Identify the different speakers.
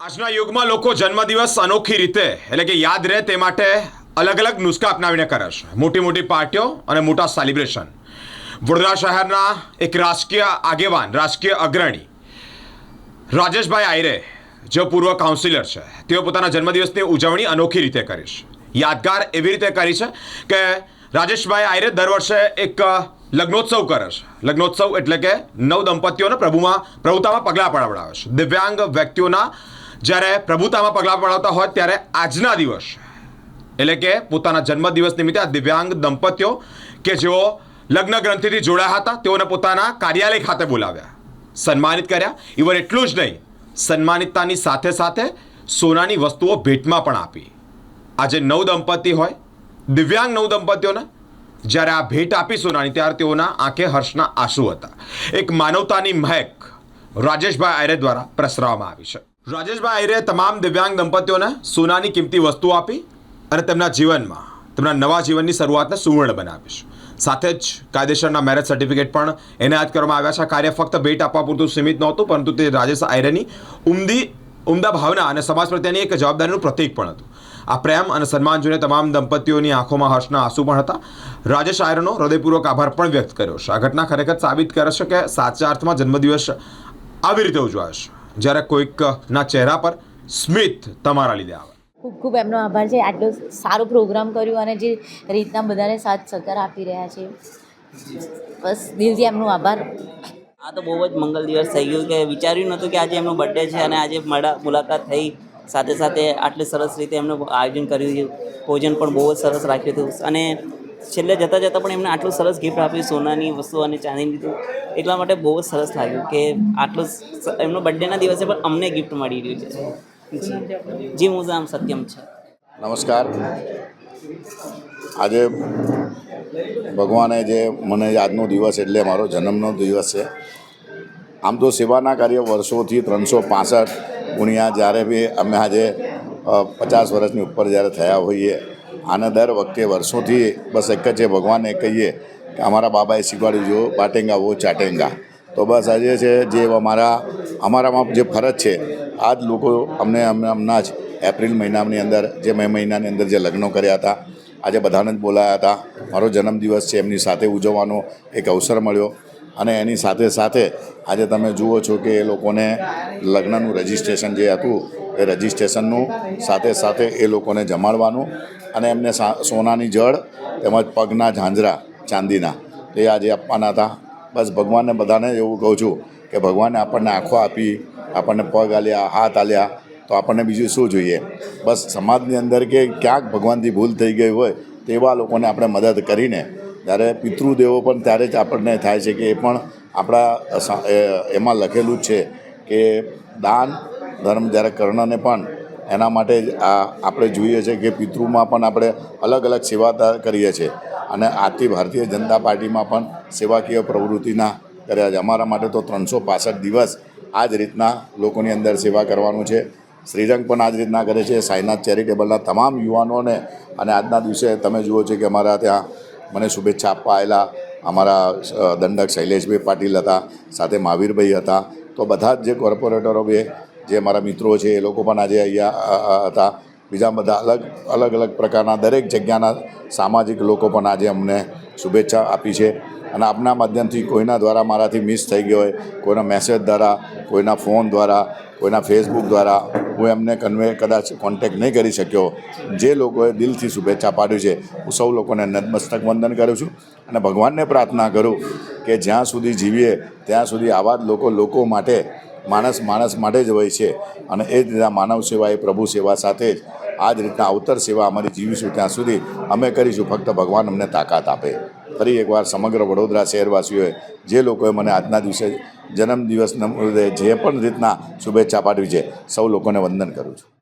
Speaker 1: આજના યુગમાં લોકો જન્મદિવસ અનોખી રીતે, એટલે કે યાદ રહે તે માટે અલગ અલગ નુસ્ખા અપનાવીને કરે છે. મોટી મોટી પાર્ટીઓ અને મોટા સેલિબ્રેશન વડોદરા શહેરના એક રાજકીય આગેવાન, રાજકીય અગ્રણી, રાજેશભાઈ આયરે, જેઓ પૂર્વ કાઉન્સિલર છે, તેઓ પોતાના જન્મદિવસની ઉજવણી અનોખી રીતે કરી છે. યાદગાર એવી રીતે કરી છે કે રાજેશભાઈ આયરે દર વર્ષે એક લગ્નોત્સવ કરે છે. લગ્નોત્સવ એટલે કે નવ દંપતીઓને પ્રભુમાં, પ્રભુતામાં પગલાં પડાવડાવે છે. દિવ્યાંગ વ્યક્તિઓના જ્યારે પ્રભુતામાં પગલાં પડાવતા હોય ત્યારે આજના દિવસ, એટલે કે પોતાના જન્મદિવસ નિમિત્તે આ દિવ્યાંગ દંપતીઓ કે જેઓ લગ્ન ગ્રંથિથી જોડાયા હતા, તેઓને પોતાના કાર્યાલય ખાતે બોલાવ્યા. સન્માનિત કર્યા. ઇવન એટલું જ નહીં, સન્માનિતતાની સાથે સાથે સોનાની વસ્તુઓ ભેટમાં પણ આપી. આજે નવ દંપતી હોય, દિવ્યાંગ નવ દંપતીઓને જ્યારે આ ભેટ આપી સોનાની, ત્યારે તેઓના આંખે હર્ષના આંસુ હતા. એક માનવતાની મહેક રાજેશભાઈ આયરે દ્વારા પ્રસરાવવામાં આવી છે. રાજેશભાઈ આયરે તમામ દિવ્યાંગ દંપતીઓને સોનાની કિંમતી વસ્તુઓ આપી અને તેમના જીવનમાં, તેમના નવા જીવનની શરૂઆતને સુવર્ણ બનાવીશ. સાથે જ કાયદેસરના મેરેજ સર્ટિફિકેટ પણ એનાયત કરવામાં આવ્યા છે. કાર્ય ફક્ત ભેટ આપવા પૂરતું સીમિત નહોતું, પરંતુ તે રાજેશ આયરેની ઉમદી, ઉમદા ભાવના અને સમાજ પ્રત્યેની એક જવાબદારીનું પ્રતીક પણ હતું. આ પ્રેમ અને સન્માન જોઈને તમામ દંપતીઓની આંખોમાં હર્ષના આંસુ પણ હતા. રાજેશ આયરનો હૃદયપૂર્વક આભાર પણ વ્યક્ત કર્યો છે. આ ઘટના ખરેખર સાબિત કરે છે કે સાચા અર્થમાં જન્મદિવસ આવી રીતે ઉજવાય છે. જ્યારે કોઈકના ચહેરા પર સ્મિત તમારા લીધે આવે.
Speaker 2: ખૂબ ખૂબ એમનો આભાર છે. આટલો સારો પ્રોગ્રામ કર્યો અને જે રીતના બધાને સાથ સહકાર આપી રહ્યા છે. બસ દિલથી એમનો આભાર.
Speaker 3: આ તો બહુ જ મંગલ દિવસ થઈ ગયું કે વિચાર્યું નહોતું કે આજે એમનો બર્થડે છે અને આજે મળા મુલાકાત થઈ. સાથે સાથે આટલી સરસ રીતે એમનું આયોજન કર્યું હતું ભોજન પણ બહુ જ સરસ રાખ્યું હતું. અને છેલ્લે જતાં જતાં પણ એમને આટલું સરસ ગિફ્ટ આપ્યું, સોનાની વસ્તુ અને ચાંદીની લીધું. એટલા માટે બહુ જ સરસ લાગ્યું કે આટલું એમનો બર્થડેના દિવસે પણ અમને ગિફ્ટ મળી રહ્યું છે. જી. હું આમ સત્યમ છે.
Speaker 4: નમસ્કાર. આજે ભગવાને જે મને આજનો દિવસ એટલે મારો જન્મનો દિવસ છે. આમ તો સેવાના કાર્ય વર્ષોથી ત્રણસો પાસઠ ગુણ્યા જ્યારે બી અમે આજે પચાસ વર્ષની ઉપર જ્યારે થયા હોઈએ આને દર વખતે વર્ષોથી બસ એક જ છે, ભગવાનને કહીએ કે અમારા બાબાએ શીખવાડ્યું જો બાટેંગા વો ચાટેંગા. તો બસ આજે છે જે અમારા, અમારામાં જે ફરજ છે આ જ લોકો અમને અમને હમણાં જ એપ્રિલ મહિનાની અંદર, જે મે મહિનાની અંદર જે લગ્નો કર્યા હતા, આજે બધાને જ બોલાયા હતા. મારો જન્મદિવસ છે, એમની સાથે ઉજવવાનો એક અવસર મળ્યો. અને એની સાથે સાથે આજે તમે જુઓ છો કે એ લોકોને લગ્નનું રજિસ્ટ્રેશન જે હતું એ રજિસ્ટ્રેશનનું સાથે સાથે એ લોકોને જમાડવાનું અને એમને સોનાની જળ તેમજ પગના ઝાંઝરા ચાંદીના એ આજે આપવાના હતા. બસ ભગવાનને બધાને એવું કહું છું કે ભગવાને આપણને આંખો આપી, આપણને પગ આલ્યા, હાથ આલ્યા, તો આપણને બીજું શું જોઈએ? બસ સમાજની અંદર કે ક્યાંક ભગવાનથી ભૂલ થઈ ગઈ હોય તેવા લોકોને આપણે મદદ કરીને, જ્યારે પિતૃદેવો પણ ત્યારે જ આપણને થાય છે કે એ પણ આપણા એમાં લખેલું જ છે કે દાન ધર્મ જ્યારે કર્ણને પણ એના માટે જ આ આપણે જોઈએ છે કે પિતૃમાં પણ આપણે અલગ અલગ સેવા કરીએ છીએ. અને આથી ભારતીય જનતા પાર્ટીમાં પણ સેવાકીય પ્રવૃત્તિના કર્યા છે અમારા માટે તો ત્રણસો પાસઠ દિવસ આ જ રીતના લોકોની અંદર સેવા કરવાનું છે. શ્રીરંગ પણ આ જ રીતના કરે છે. સાઈનાથ ચેરિટેબલના તમામ યુવાનોને અને આજના દિવસે તમે જુઓ છો કે અમારા ત્યાં મને શુભેચ્છા આપવા આવેલા અમારા દંડક શૈલેષભાઈ પાટીલ હતા, સાથે મહાવીરભાઈ હતા. તો બધા જ જે કોર્પોરેટરો બી જે મારા મિત્રો છે, એ લોકો પણ આજે અહીંયા હતા. બીજા બધા અલગ અલગ અલગ પ્રકારના દરેક જગ્યાના સામાજિક લોકો પણ આજે અમને શુભેચ્છા આપી છે. અને આપના માધ્યમથી કોઈના દ્વારા મારાથી મિસ થઈ ગયો હોય, કોઈના મેસેજ દ્વારા, કોઈના ફોન દ્વારા, કોઈના ફેસબુક દ્વારા, હું એમને કન્વે, કદાચ કોન્ટેક્ટ નહીં કરી શક્યો, જે લોકોએ દિલથી શુભેચ્છા પાડ્યું છે, હું સૌ લોકોને નતમસ્તક વંદન કરું છું. અને ભગવાનને પ્રાર્થના કરું કે જ્યાં સુધી જીવીએ, ત્યાં સુધી આવા જ લોકો લોકો માટે માણસ માણસ માટે જ હોય છે. અને એ જ રીતના માનવ સેવા એ પ્રભુ સેવા સાથે જ આ જ રીતના અવતર સેવા અમારી જીવીશું ત્યાં સુધી. અમે કરીશું, ફક્ત ભગવાન અમને તાકાત આપે. ફરી એકવાર સમગ્ર વડોદરા શહેરવાસીઓએ, જે લોકોએ મને આજના દિવસે જન્મદિવસ જે પણ રીતના શુભેચ્છા પાઠવી છે, સૌ લોકોને વંદન કરું છું.